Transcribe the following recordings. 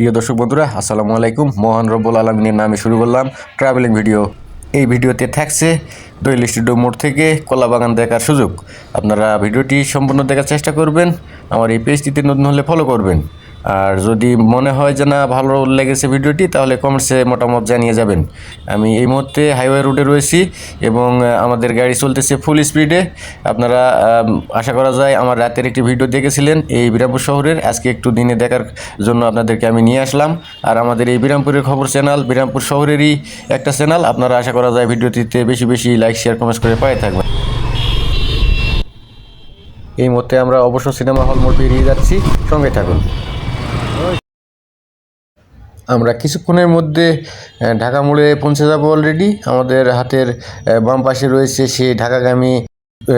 প্রিয় দর্শক বন্ধুরা, আসসালামু আলাইকুম। মহান রব্বুল আলমিনের নামে শুরু করলাম ট্রাভেলিং ভিডিও এই ভিডিওতে থাকছে দৈল স্টুডিও মোড় থেকে কলাবাগান দেখার সুযোগ। আপনারা ভিডিওটি সম্পূর্ণ দেখার চেষ্টা করবেন, আমার এই পেজটিতে নতুন হলে ফলো করবেন। আর যদি মনে হয় যে না, ভালো লেগেছে ভিডিওটি, তাহলে কমেন্টসে মতামত জানিয়ে যাবেন। আমি এই মুহূর্তে হাইওয়ে রোডে রয়েছি এবং আমাদের গাড়ি চলতেছে ফুল স্পিডে আপনারা আশা করা যায় আমার রাতের একটি ভিডিও দেখেছিলেন এই বিরামপুর শহরের। আজকে একটু দিনে দেখার জন্য আপনাদেরকে আমি নিয়ে আসলাম। আর আমাদের এই বিরামপুরের খবর চ্যানেল বিরামপুর শহরেরই একটা চ্যানেল আপনারা আশা করা যায় ভিডিওটিতে বেশি বেশি লাইক শেয়ার কমেন্টস করে পায়ে থাকবেন। এই মুহূর্তে আমরা অবশ্য সিনেমা হল মোড় পেরিয়ে যাচ্ছি। সঙ্গে থাকুন। আমরা কিছুক্ষণের মধ্যে ঢাকা মোড়ে পৌঁছে যাব অলরেডি আমাদের হাতের বাম পাশে রয়েছে সেই ঢাকাগামী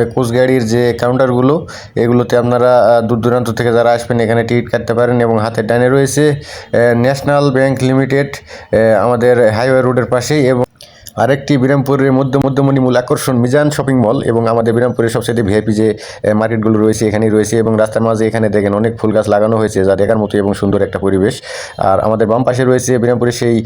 কোচগাড়ির যে কাউন্টারগুলো এগুলোতে আপনারা দূর দূরান্ত থেকে যারা আসবেন, এখানে টিকিট কাটতে পারেন এবং হাতের ডানে রয়েছে ন্যাশনাল ব্যাংক লিমিটেড আমাদের হাইওয়ে রোডের পাশেই এবং আরেকটি বিরামপুরের মধ্য মধ্যমণি মূল আকর্ষণ মিজান শপিং মল এবং আমাদের বিরামপুরের সবচেয়ে ভিআইপি যে মার্কেটগুলো রয়েছে, এখানেই রয়েছে এবং রাস্তার মাঝে এখানে দেখেন অনেক ফুল গাছ লাগানো হয়েছে যা দেখার মতো এবং সুন্দর একটা পরিবেশ। আর আমাদের বাম পাশে রয়েছে বিরামপুরের সেই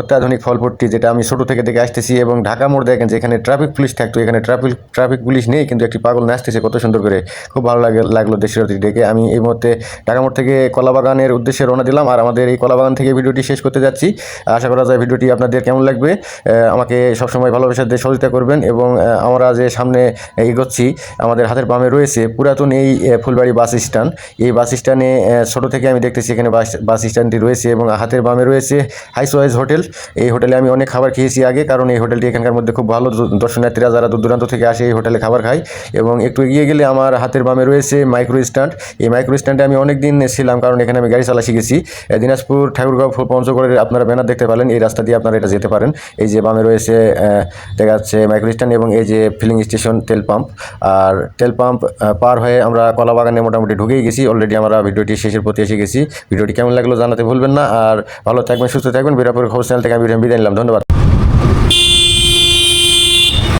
অত্যাধুনিক ফলপট্টি যেটা আমি ছোটো থেকে দেখে আসতেছি এবং ঢাকা মোড় দেখেন যে এখানে ট্রাফিক পুলিশ থাকতো, এখানে ট্রাফিক ট্রাফিক পুলিশ নেই কিন্তু একটি পাগল নাচতেছে কত সুন্দর করে। খুব ভালো লাগে, লাগল দেশের দেখে। আমি এই মুহূর্তে ঢাকা মোড় থেকে কলাবাগানের উদ্দেশ্যে রওনা দিলাম আর আমাদের এই কলাবাগান থেকে ভিডিওটি শেষ করতে যাচ্ছি। আশা করা যায় ভিডিওটি আপনাদের কেমন লাগবে? আমাকে সবসময় ভালোবাসা দিয়ে সহযোগিতা করবেন এবং আমরা যে সামনে এগোচ্ছি, আমাদের হাতের বামে রয়েছে পুরাতন এই ফুলবাড়ি বাস স্ট্যান্ড। এই বাস স্ট্যান্ডে ছোটো থেকে আমি দেখতেছি এখানে বাস বাস স্ট্যান্ডটি রয়েছে এবং হাতের বামে রয়েছে হাইস ওয়াইজ হোটেল। এই হোটেলে আমি অনেক খাবার খেয়েছি আগে, কারণ এই হোটেলটি এখানকার মধ্যে খুব ভালো দর্শনার্থীরা যারা দূর দূরান্ত থেকে আসে এই হোটেলে খাবার খায়। এবং একটু এগিয়ে গেলে আমার হাতের বামে রয়েছে মাইক্রো স্ট্যান্ড। এই মাইক্রো স্ট্যান্ডে আমি অনেক দিন ছিলাম, কারণ এখানে আমি গাড়ি চালা শিখেছি। দিনাজপুর ঠাকুরগাঁও পঞ্চগড়ের আপনারা ব্যানার দেখতে পারেন এই রাস্তা দিয়ে আপনারা এটা যেতে পারেন। এই যে বামে রয়েছে দেখা যাচ্ছে মাইক্রো স্ট্যান্ড এবং এই যে ফিলিং স্টেশন তেল পাম্প আর তেল পাম্প পার হয়ে আমরা কলাবাগানে মোটামুটি ঢুকেই গেছি। অলরেডি আমরা ভিডিওটি শেষের প্রতি এসে গেছি। ভিডিওটি কেমন লাগল জানাতে ভুলবেন না। আর ভালো থাকবেন, সুস্থ থাকবেন। বিরাপুর খবর চ্যানেল থেকে আমি বিদায় নিলাম। ধন্যবাদ।